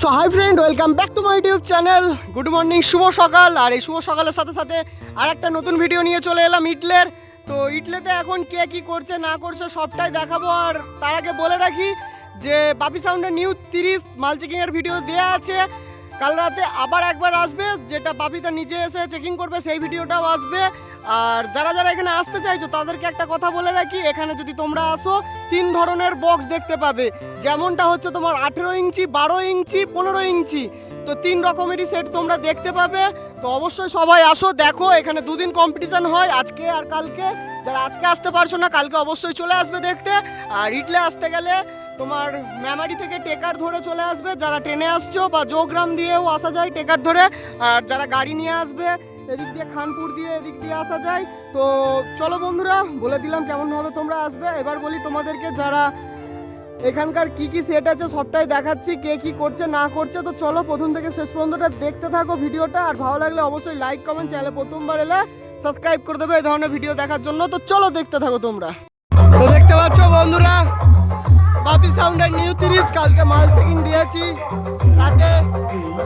So hi friend welcome back to my YouTube channel good morning শুভ সকাল। আর এই শুভ সকালের সাথে সাথে আর একটা নতুন ভিডিও নিয়ে চলে এলাম ইটলের তো ইটলেতে এখন কে কি করছে, না করছে, সবটাই দেখাবো। আর তার আগে বলে রাখি যে, বাপি সাউন্ডের নিউ তিরিশ মাল চেকিংয়ের ভিডিও দেওয়া আছে। কাল রাতে আবার একবার আসবে, যেটা বাপিতা নিজে এসে চেকিং করবে, সেই ভিডিওটাও আসবে। আর যারা যারা এখানে আসতে চাইছো, তাদেরকে একটা কথা বলে রাখি, এখানে যদি তোমরা আসো, তিন ধরনের বক্স দেখতে পাবে। যেমনটা হচ্ছে তোমার আঠেরো ইঞ্চি, বারো ইঞ্চি, পনেরো ইঞ্চি। তো তিন রকমেরই সেট তোমরা দেখতে পাবে। তো অবশ্যই সবাই আসো, দেখো, এখানে দুদিন কম্পিটিশন হয়, আজকে আর কালকে। যারা আজকে আসতে পারছ না, কালকে অবশ্যই চলে আসবে দেখতে। আর ইটলে আসতে গেলে তোমার মেমারি থেকে টেকার ধরে চলে আসবে। যারা ট্রেনে আসছো বা জোগ্রাম দিয়েও আসা যায় টেকার ধরে। আর যারা গাড়ি নিয়ে আসবে এদিক দিয়ে খানপুর দিয়ে এদিক দিয়ে আসা যায়। তো চলো বন্ধুরা, বলে দিলাম কেমনভাবে তোমরা আসবে। এবার বলি তোমাদেরকে যারা এখানকার কি কি সেট আছে সবটাই দেখাচ্ছি, কে কি করছে, না করছে। তো চলো প্রথম থেকে শেষ পর্যন্তটা দেখতে থাকো ভিডিওটা। আর ভালো লাগলে অবশ্যই লাইক কমেন্ট চ্যানেলে প্রথমবার এলে সাবস্ক্রাইব করে দেবে এই ধরনের ভিডিও দেখার জন্য। তো চলো দেখতে থাকো তোমরা। তো দেখতে পাচ্ছ বন্ধুরা বাপি সাউন্ডের নিউ তিরিশ, কালকে মাল চেকিং দিয়েছি রাতে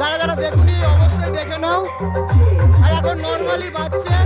যারা যারা দেখুনি, অবশ্যই দেখে নাও। আর এখন নর্মালি বাজছে।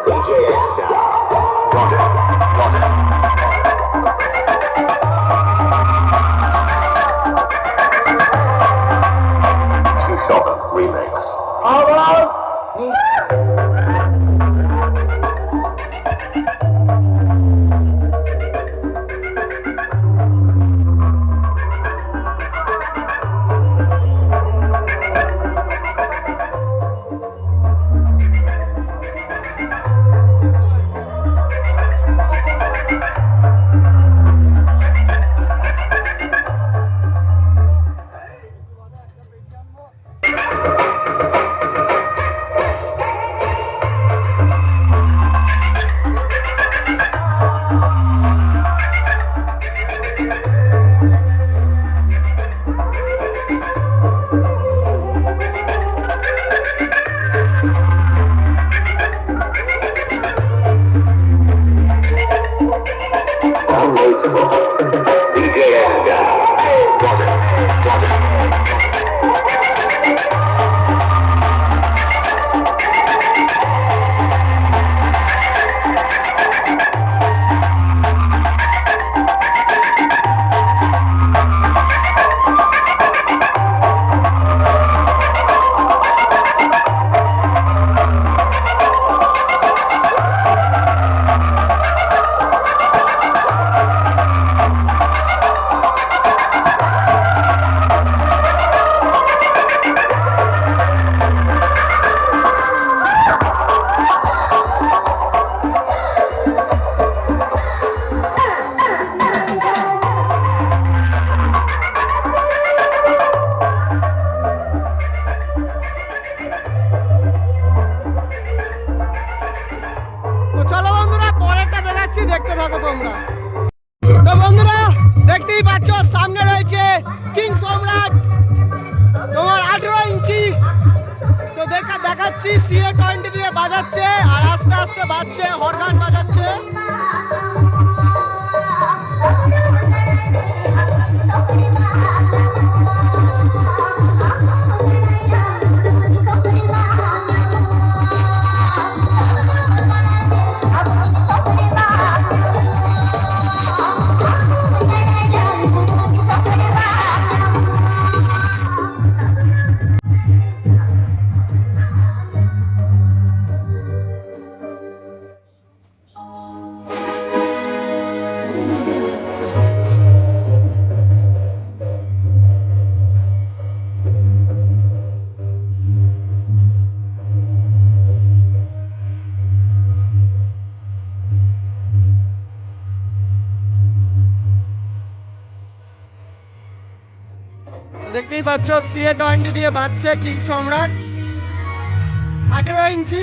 আজকে Shocker DJ X. দেখাচ্ছি সিএ টোয়েন্টি দিয়ে বাজাচ্ছে আর আস্তে আস্তে বাজছে হরগান বাজাচ্ছে Thank you. দেখতেই পাচ্ছ সিএ টোয়েন্টি দিয়ে বাচ্চা কিং সম্রাট। আঠেরো inch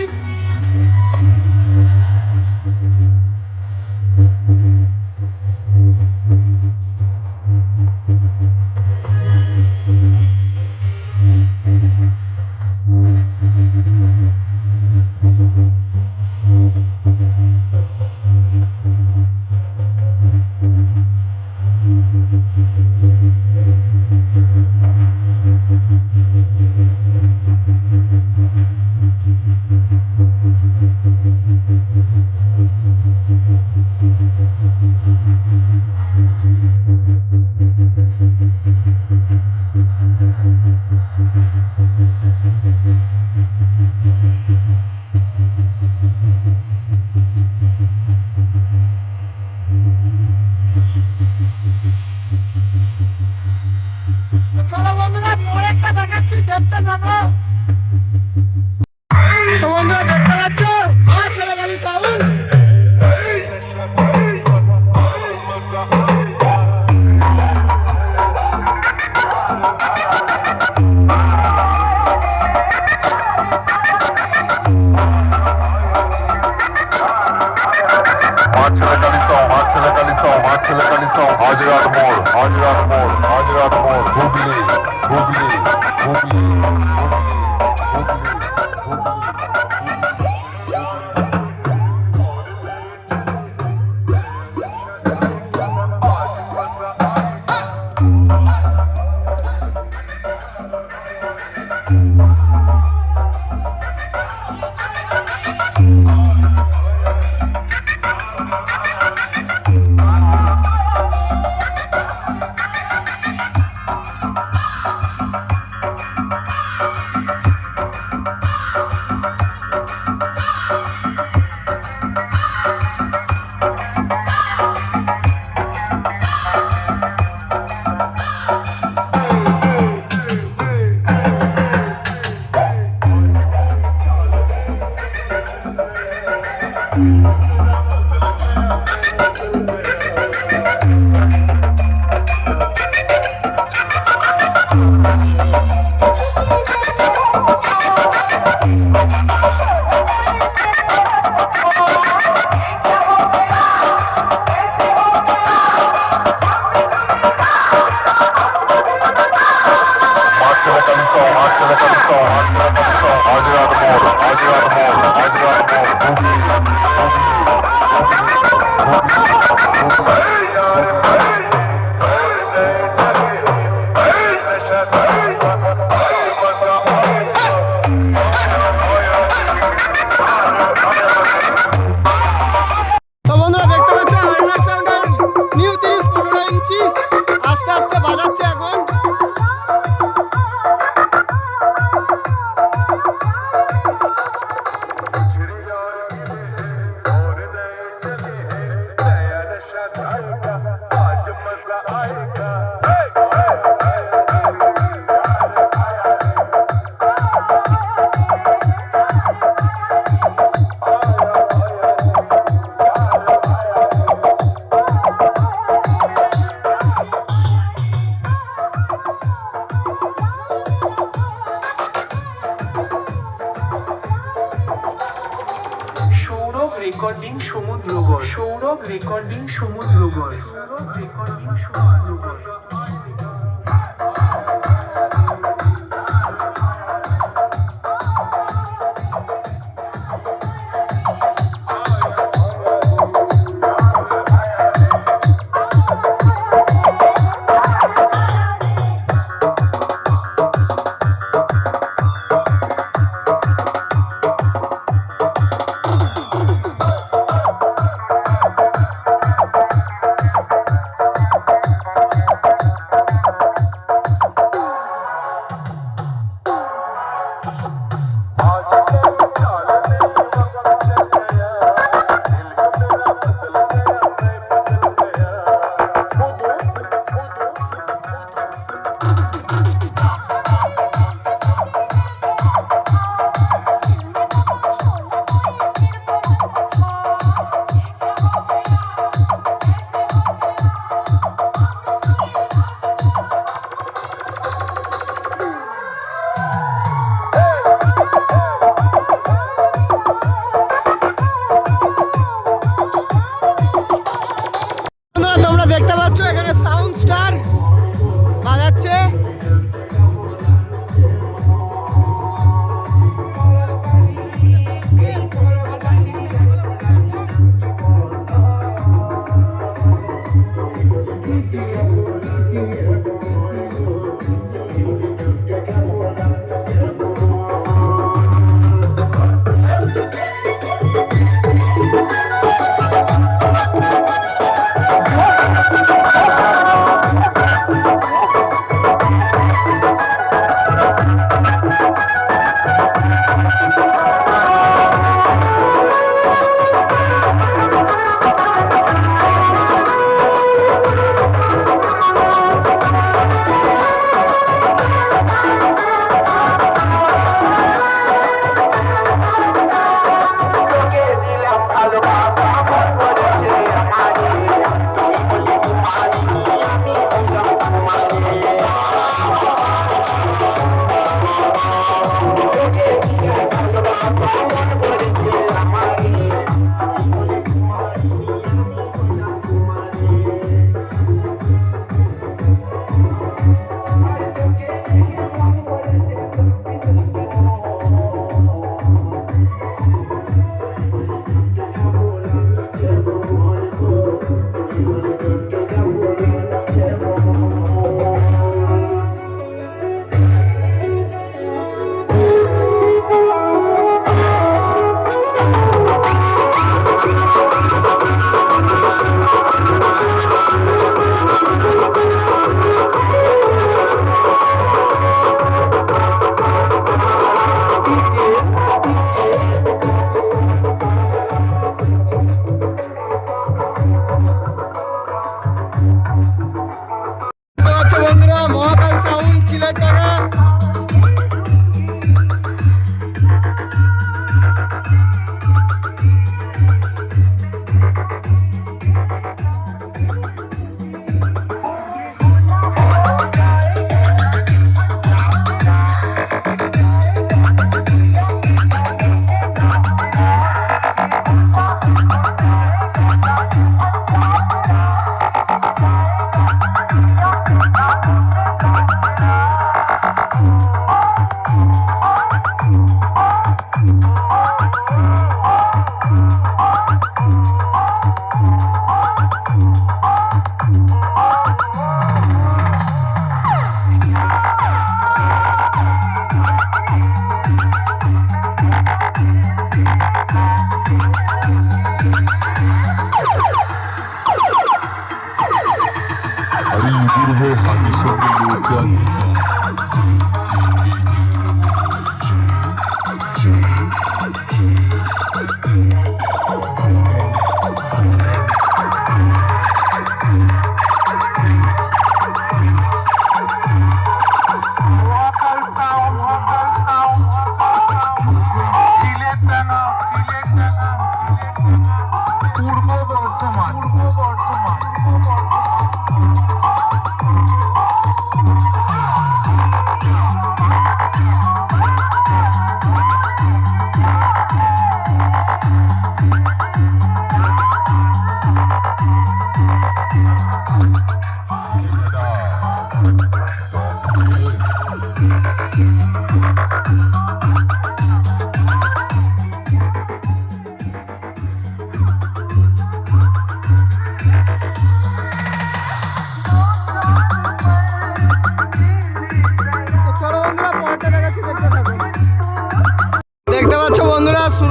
Sourav recording Samudragarh. Sourav recording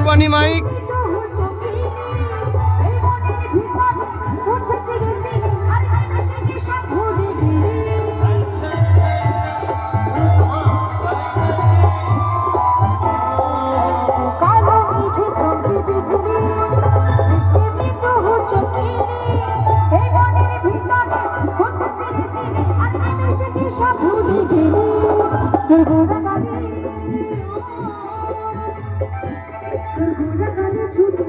বন্ধুরা মাইক। ছুটি